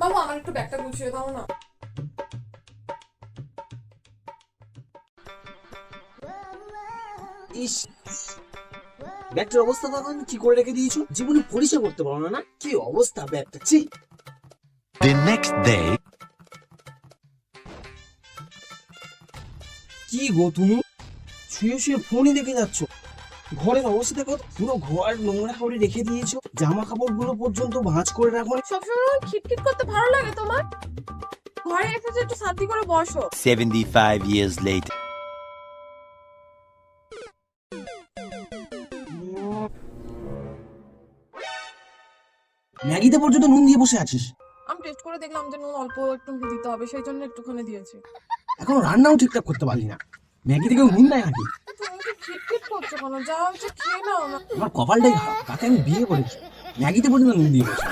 বাবু আমার একটু ব্যাগটা গুছিয়ে দাও না। ইস ব্যাগটার অবস্থা তখন কি করে রেখে দিয়েছ। জীবনে পরিচয় করতে পারো না না? কি অবস্থা ব্যাগটা ছি। The next day, কি গো তুমি? শুয়ে শুয়ে ফোনই দেখে যাচ্ছ। ঘরের অবস্থা দেখো পুরো ঘর নোংরা করে রেখে দিয়েছ জামা কাপড়গুলো পর্যন্ত ভাঁজ করে রাখো সবসময় খিটখিট করতে ভালো লাগে তোমার। ঘরে এসেছ একটু শান্তি করে বসো। 75 years later. ম্যাগিতে পর্যন্ত নুন দিয়ে বসে আছিস? আমি টেস্ট করে দেখলাম যে নুন অল্প একটু দিতে হবে সেই জন্য একটুখানি দিয়েছি। এখন রান্নাও ঠিকঠাক করতে পারলি না। ম্যাগিতে কেউ নুন নাকি? তুমি কি খিটখিট করছ কেন? যা হচ্ছে খেয়ে নাও আমার কপালটাই খারাপ তাকে আমি বিয়ে করেছি? ম্যাগিতে পর্যন্ত নুন দিয়ে বসে